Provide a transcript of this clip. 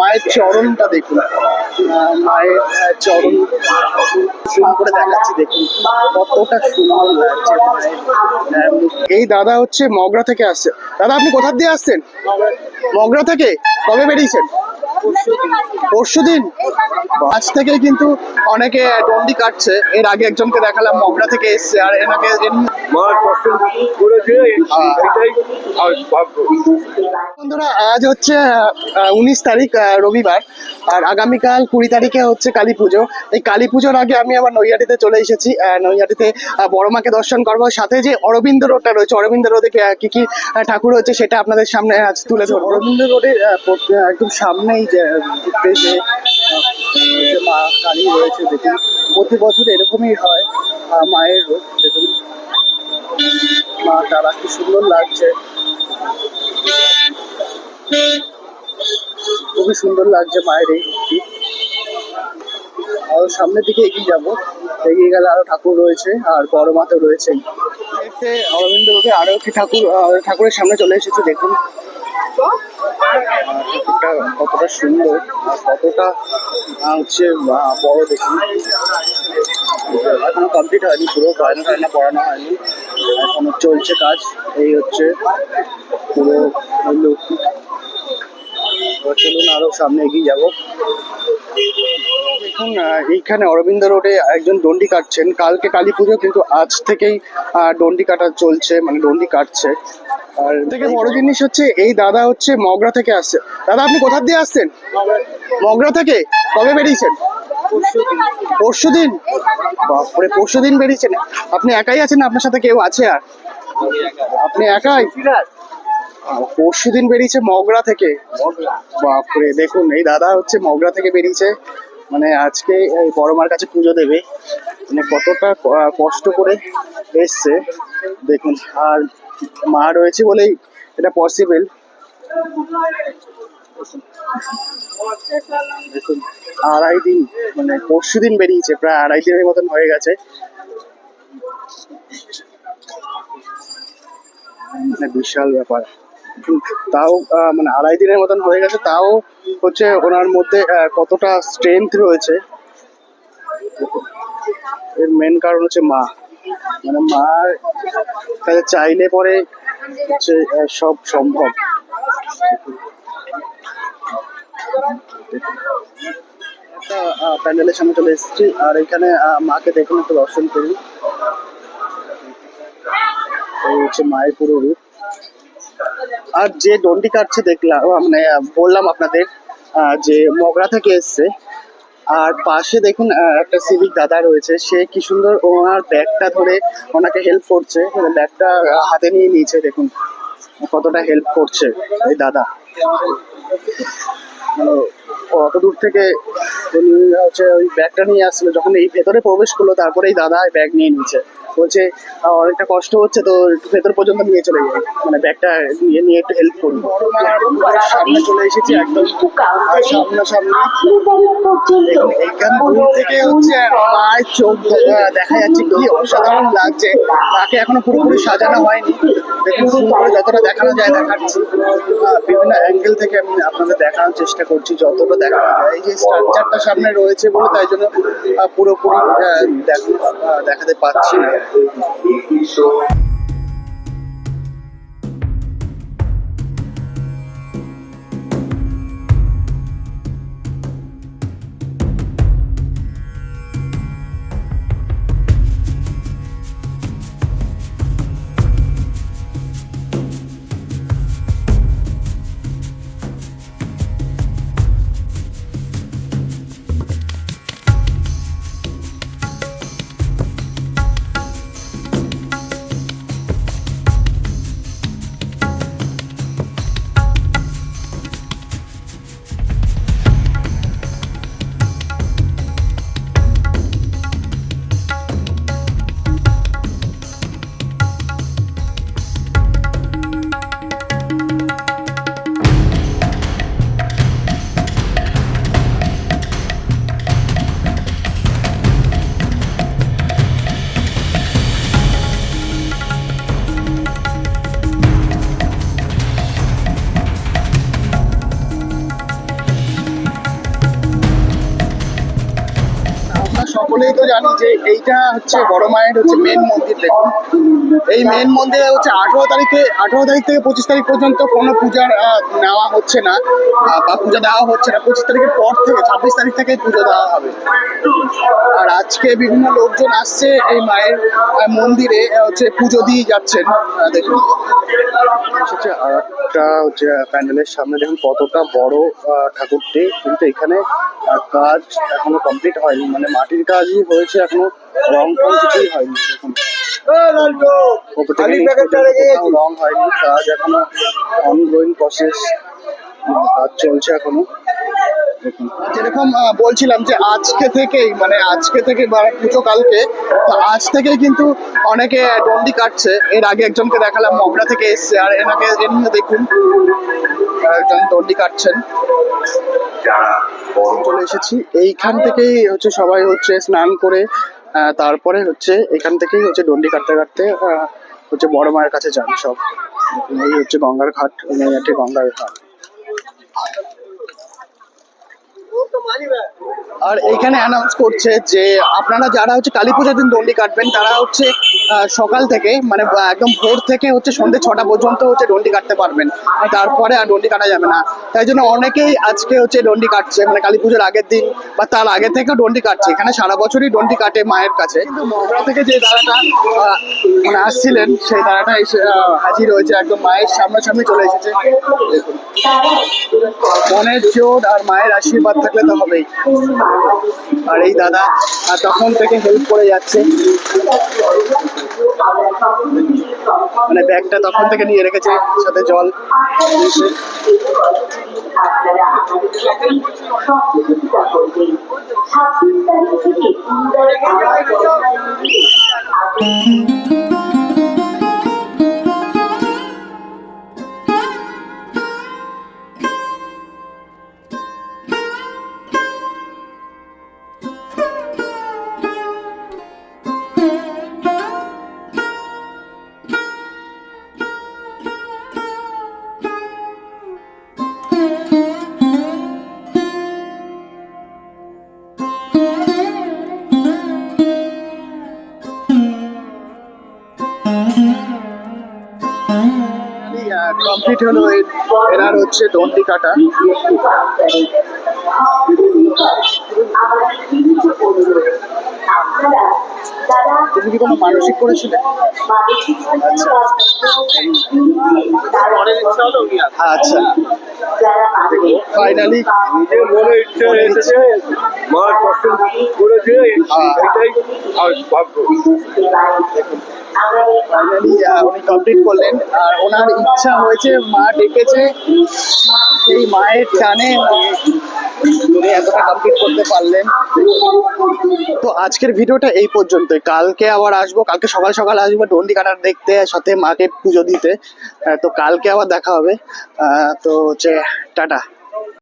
মায়ের চরণটা দেখুন। মায়ের চরণ জুম করে দেখাচ্ছি, দেখুন কতটা সুন্দর লাগছে। এই দাদা হচ্ছে মগরা থেকে আসছে। দাদা, আপনি কোথার দিয়ে আসছেন? মগরা থেকে? কবে বেরিয়েছেন? পরশু দিন আজ থেকে কিন্তু অনেকে ডন্ডি কাটছে। এর আগে একজনকে দেখালাম, মগরা থেকে এসছে, আর এনাকে বন্ধুরা, আজ হচ্ছে উনিশ তারিখ রবিবার, আর আগামীকাল কুড়ি তারিখে হচ্ছে কালী পুজো। এই কালী পুজোর আগে আমি আবার নৈহাটিতে চলে এসেছি নৈহাটিতে বড় মাকে দর্শন করব। সাথে যে অরবিন্দ রোডটা রয়েছে, অরবিন্দ রোডে কি- কি ঠাকুর হচ্ছে, সেটা আপনাদের সামনে আজ তুলে ধরবো। অরবিন্দ রোডের একদম সামনেই মা কালী রয়েছে দেখুন প্রতি বছর এরকমই হয় মায়ের রোড দেখুন মা তারা কি সুন্দর লাগছে। খুবই সুন্দর লাগছে মায়ের এই মূর্তি আরও সামনের দিকে এগিয়ে যাব। এগিয়ে গেলে আরও ঠাকুর রয়েছে, আর বড় মাতা রয়েছে অরবিন্দ রোডে আরও একটি ঠাকুর ঠাকুরের সামনে চলে এসেছে, দেখুন। কতটা সুন্দর, কতটা হচ্ছে বড় দেখুন। এখনও কমপ্লিট হয়নি, পুরো গয়না টায়না পড়ানো হয়নি। এখনও চলছে কাজ, এই হচ্ছে পুরো লোক চলুন আরও সামনে এগিয়ে যাব। দেখুন এইখানে অরবিন্দ রোডে একজন ডন্ডি কাটছেন। কালকে কালী পুজো কিন্তু আজ থেকেই ডন্ডি কাটা চলছে মানে ডন্ডি কাটছে। আর থেকে বড় জিনিস হচ্ছে এই দাদা হচ্ছে মগরা থেকে আসছে। দাদা আপনি কোথা দিয়ে আসছেন? মগরা থেকে? কবে বেরিয়েছেন? পরশু দিন। বাপরে পরশু দিন বেরিয়েছেন। আপনি একাই আছেন না? আপনার সাথে কেউ আছে আর? আপনি একাই? পরশু দিন বেরিয়েছে মগরা থেকে। বাপরে দেখুন এই দাদা হচ্ছে মগরা থেকে বেরিয়েছে। মানে আজকে এই বড় মার কাছে পুজো দেবে। মানে কতটা কষ্ট করে এসছে, দেখুন। আর মা রয়েছে বলেই এটা পসিবল দেখুন, আড়াই দিন মানে পরশু দিন বেরিয়েছে, প্রায় আড়াই দিনের মতন হয়ে গেছে। মানে বিশাল ব্যাপার। তাও মানে আড়াই দিনের মতন হয়ে গেছে, তাও হচ্ছে ওনার মধ্যে কতটা স্ট্রেংথ রয়েছে। এর মেন কারণ হচ্ছে মা। মানে মার কাছে চাইলে পরে হচ্ছে সব সম্ভব। প্যান্ডেলের সামনে চলে এসেছি, আর এখানে মাকে দেখুন, একটু দর্শন করি এই হচ্ছে মায়ের পুরো রূপ। আর যে ডন্ডি কাটছে দেখলাম মানে বললাম আপনাদের যে মগরা থেকে এসছে। আর পাশে দেখুন একটা সিভিক দাদা রয়েছে, সে কি সুন্দর ওনার ব্যাগটা ধরে ওনাকে হেল্প করছে ব্যাগটা হাতে নিয়ে নিয়েছে, দেখুন, কতটা হেল্প করছে এই দাদা। মানে অত দূর থেকে হচ্ছে ওই ব্যাগটা নিয়ে আসছিল যখন এই ভেতরে প্রবেশ করল, তারপরে এই দাদা ব্যাগ নিয়ে নিয়েছে। বলছে অনেকটা কষ্ট হচ্ছে তো একটু ভেতর পর্যন্ত নিয়ে চলে যাই। মানে ব্যাগটা নিয়ে নিয়ে একটু হেল্প করব। সামনে চলে এসেছি একদম সামনাসামনি। এইখান দূর থেকে হচ্ছে মায়ের চোখ দেখা যাচ্ছে কি অসাধারণ লাগছে। মাকে এখনও পুরোপুরি সাজানো হয়নি। দেখুন zoom যতটা দেখানো যায় দেখাচ্ছি। বিভিন্ন অ্যাঙ্গেল থেকে আমি আপনাদের দেখানোর চেষ্টা করছি যতটা দেখানো যায়। এই যে স্ট্রাকচারটা সামনে রয়েছে বলে তাই জন্য পুরোপুরি দেখাতে দেখ- আহ, দেখাতে পাচ্ছি না সকলেই তো জানি যে এইটা হচ্ছে বড় মায়ের হচ্ছে মেন মন্দির দেখুন। এই মেন মন্দিরে হচ্ছে আঠেরো তারিখে আঠেরো তারিখ থেকে পঁচিশ তারিখ পর্যন্ত কোনো আহ, নেওয়া হচ্ছে না বা পূজা দেওয়া হচ্ছে না। পঁচিশ তারিখের পর থেকে ছাব্বিশ তারিখ থেকে পুজো দেওয়া হবে। আর আজকে বিভিন্ন লোকজন আসছে এই মায়ের মন্দিরে হচ্ছে পুজো দিয়ে যাচ্ছেন। দেখুন। আর একটা হচ্ছে প্যান্ডেলের সামনে দেখুন কতটা বড় ঠাকুরটি। কিন্তু এখানে কাজ এখনও কমপ্লিট হয়নি। মানে মাটির কাজই হয়েছে এখনও। রং টং কিছুই হয়নি রং হয়নি, কাজ এখনও অনগোয়িং প্রসেস কাজ চলছে এখনও। যেরকম বলছিলাম যে আজকে থেকেই মানে আজকে থেকে পুজো কালকে, তো আজ থেকেই কিন্তু অনেকে ডন্ডি কাটছে। এর আগে একজনকে দেখালাম, মগরা থেকে এসছে, আর এনাকে এমনি দেখুন, একজন ডন্ডি কাটছেন। চলে এসেছি। এইখান থেকেই হচ্ছে সবাই হচ্ছে স্নান করে তারপরে হচ্ছে এখান থেকেই হচ্ছে ডন্ডি কাটতে কাটতে হচ্ছে বড় মায়ের কাছে যান সব। এই হচ্ছে গঙ্গার ঘাট গঙ্গার ঘাট। আর এখানে অ্যানাউন্স করছে যে আপনারা যারা হচ্ছে কালী পুজোর দিন ডন্ডি কাটবেন, তারা হচ্ছে সকাল থেকে মানে একদম ভোর থেকে হচ্ছে সন্ধ্যে ছটা পর্যন্ত হচ্ছে ডন্ডি কাটতে পারবেন। তারপরে আর ডন্ডি কাটা যাবে না। তাই জন্য অনেকেই আজকে হচ্ছে ডন্ডি কাটছে মানে কালী পুজোর আগের দিন বা তার আগে থেকে ডন্ডি কাটছে। এখানে সারা বছরই ডন্ডি কাটে মায়ের কাছে। মগরা থেকে যে দাঁড়াটা মানে আসছিলেন, সেই দাঁড়াটা এসে হাজির হয়েছে, একদম মায়ের সামনাসামনি চলে এসেছে। মনের জোর আর মায়ের আশীর্বাদ থাকলে তো হবেই আর এই দাদা আহ, তখন থেকে হেল্প করে যাচ্ছে মানে ব্যাগটা তখন থেকে নিয়ে রেখেছে সাথে জল দিয়েছে। আপনারা কমপ্লিট হলো এনার হচ্ছে দন্তি কাটা আমাদের বিভিন্ন অনুরোধ আপনারা যারা তুমি কি কোনো মানসিক করেছিলে। আচ্ছা। মানসিক ফাইনালি নিজের মনে ইচ্ছে এসেছে মার কষ্ট করেছে, এটাই আর ভাগ্য ফাইনালি উনি কমপ্লিট করলেন। আর ওনার ইচ্ছা হয়েছে, মা ডেকেছে। সেই মায়ের টানে উনি এতটা কমপ্লিট করতে পারলেন। তো আজকের ভিডিওটা এই পর্যন্তই কালকে আবার আসব। কালকে সকাল সকাল আসব ডন্ডি কাটার দেখতে, সাথে মাকে পুজো দিতে। তো কালকে আবার দেখা হবে। তো হচ্ছে, টাটা।